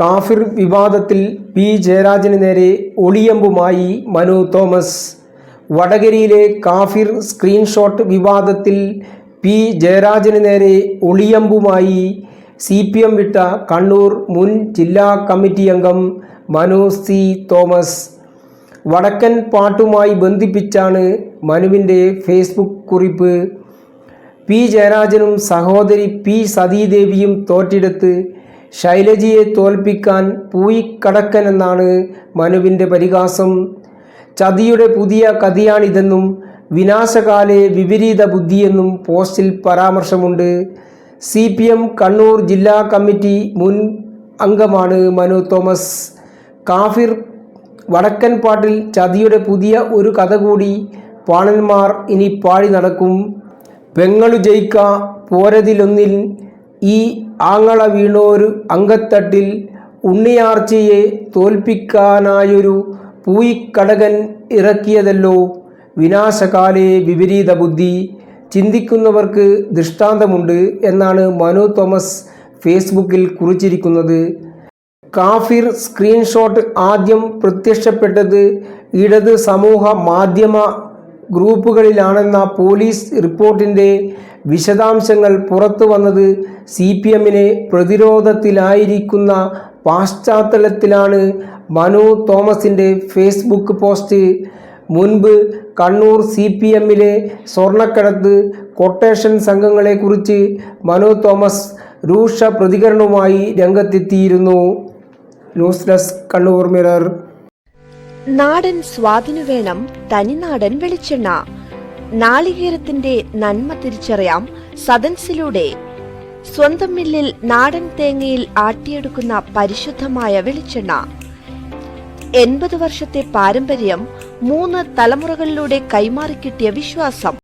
കാഫിർ വിവാദത്തിൽ പി. ജയരാജന് നേരെ ഒളിയമ്പുമായി മനു തോമസ്. വടകരയിലെ കാഫിർ സ്ക്രീൻഷോട്ട് വിവാദത്തിൽ പി. ജയരാജന് നേരെ ഒളിയമ്പുമായി സി. പി. എം വിട്ട കണ്ണൂർ മുൻ ജില്ലാ കമ്മിറ്റി അംഗം മനു സി. തോമസ്. വടക്കൻ പാട്ടുമായി ബന്ധിപ്പിച്ചാണ് മനുവിന്റെ ഫേസ്ബുക്ക് കുറിപ്പ്. പി. ജയരാജനും സഹോദരി പി. സതീദേവിയും തോറ്റെടുത്ത് ശൈലജയെ തോൽപ്പിക്കാൻ പൂയിക്കടക്കനെന്നാണ് മനുവിന്റെ പരിഹാസം. ചതിയുടെ പുതിയ കഥയാണിതെന്നും വിനാശകാലെ വിപരീത ബുദ്ധിയെന്നും പോസ്റ്റിൽ പരാമർശമുണ്ട്. സി പി എം കണ്ണൂർ ജില്ലാ കമ്മിറ്റി മുൻ അംഗമാണ് മനു തോമസ്. കാഫിർ വടക്കൻ പാട്ടിൽ ചതിയുടെ പുതിയ ഒരു കഥ കൂടി പാണന്മാർ ഇനി പാടി നടക്കും. പെങ്ങളു ജയിക്ക പോരതിലൊന്നിൽ ഈ ആങ്ങള വീണോരു അങ്കത്തട്ടിൽ ഉണ്ണിയാർച്ചയെ തോൽപ്പിക്കാനായൊരു പൂയിക്കടകൻ ഇറക്കിയതല്ലോ. വിനാശകാലേ വിപരീത ബുദ്ധി. ചിന്തിക്കുന്നവർക്ക് ദൃഷ്ടാന്തമുണ്ട് എന്നാണ് മനു തോമസ് ഫേസ്ബുക്കിൽ കുറിച്ചിരിക്കുന്നത്. കാഫിർ സ്ക്രീൻഷോട്ട് ആദ്യം പ്രത്യക്ഷപ്പെട്ടത് ഇടത് സമൂഹ മാധ്യമ ഗ്രൂപ്പുകളിലാണെന്ന പോലീസ് റിപ്പോർട്ടിന്റെ വിശദാംശങ്ങൾ പുറത്തു വന്നത് സി പി എമ്മിനെ പ്രതിരോധത്തിലായിരിക്കുന്ന പാശ്ചാത്തലത്തിലാണ് മനു തോമസിന്റെ ഫേസ്ബുക്ക് പോസ്റ്റ്. മുൻപ് കണ്ണൂർ സി പി എമ്മിലെ സ്വർണക്കടത്ത് കൊട്ടേഷൻ സംഘങ്ങളെക്കുറിച്ച് മനു തോമസ് രൂക്ഷ പ്രതികരണവുമായി രംഗത്തെത്തിയിരുന്നു. News desk Kannur Mirror. നാടൻ സ്വാദിനു വേണം തനിനാടൻ വെളിച്ചെണ്ണ. നാളികേരത്തിന്റെ നന്മ തിരിച്ചറിയാം സദൻസിലൂടെ. സ്വന്തം മില്ലിൽ നാടൻ തേങ്ങയിൽ ആട്ടിയെടുക്കുന്ന പരിശുദ്ധമായ വെളിച്ചെണ്ണ. എൺപത് വർഷത്തെ പാരമ്പര്യം മൂന്ന് തലമുറകളിലൂടെ കൈമാറിക്കിട്ടിയ വിശ്വാസം.